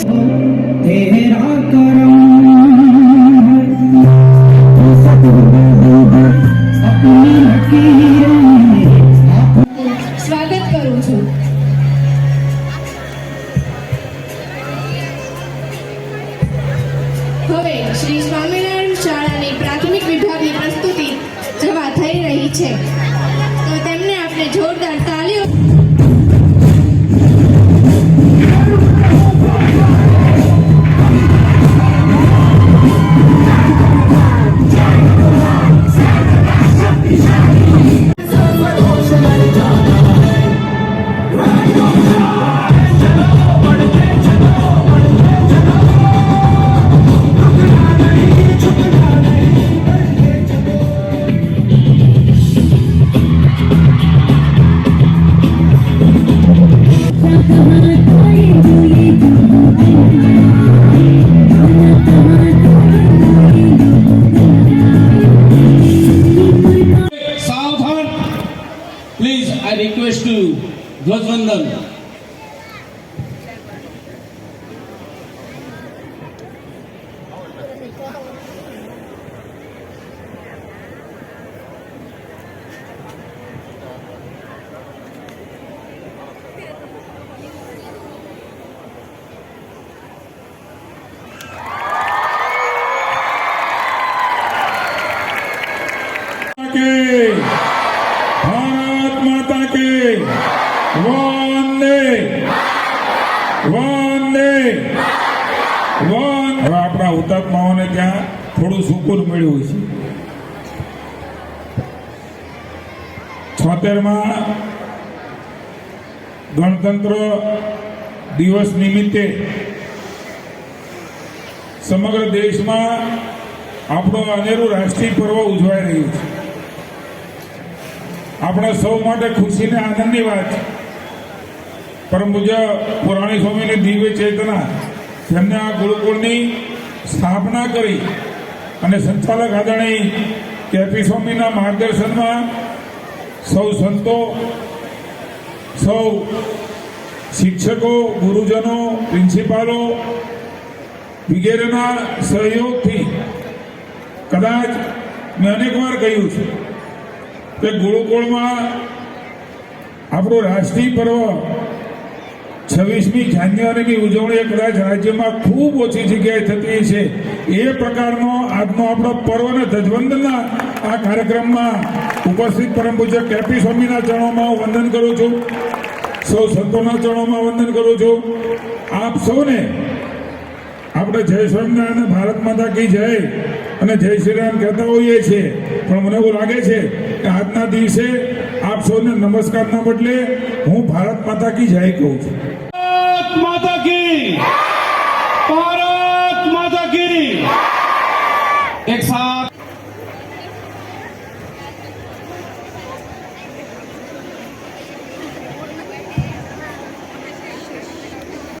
હવે શ્રી સ્વામિનારાયણ શાળાની પ્રાથમિક વિભાગની પ્રસ્તુતિ જવા થઈ રહી છે. તો તેમને આપણે જોરદાર to Dwajvandan. Thank you. હવે આપણા હુતાત્માઓને ત્યાં થોડું સુકૂન મળ્યું છે. છોતેરમાં ગણતંત્ર દિવસ નિમિત્તે સમગ્ર દેશમાં આપણું અનેરું રાષ્ટ્રીય પર્વ ઉજવાઈ રહ્યું છે. આપણા સૌ માટે ખુશી ને આનંદની વાત. છે પરમ પૂજ્ય પુરાણી સ્વામીની દિવ્ય ચેતના જેમને આ ગુરુકુળની સ્થાપના કરી અને સંચાલક આદરણી કેપી સ્વામીના માર્ગદર્શનમાં સૌ સંતો, સૌ શિક્ષકો, ગુરુજનો, પ્રિન્સિપાલો, વગેરેના સહયોગથી કદાચ મેં અનેક વાર કહ્યું છે કે ગુરુકુળમાં આપણું રાષ્ટ્રીય પર્વ છવ્વીસમી જાન્યુઆરીની ઉજવણી કદાચ રાજ્યમાં ખૂબ ઓછી જગ્યાએ થતી છે એ પ્રકારનો આજનો આપણો પર્વ અને ધ્વજવંદનના આ કાર્યક્રમમાં ઉપસ્થિત પરમ પૂજ્ય કેપી સ્વામીના ચરણોમાં વંદન કરું છું. સૌ સંતોના ચરણોમાં વંદન કરું છું. આપ સૌને આપણે જય સ્વામિનારાયણ ભારત માતા કી જય અને જય શ્રી રામ કહેતા હોઈએ છીએ. પણ મને એવું લાગે છે કે આજના દિવસે આપ સૌને નમસ્કારના બદલે હું ભારત માતા કી જય કહું છું.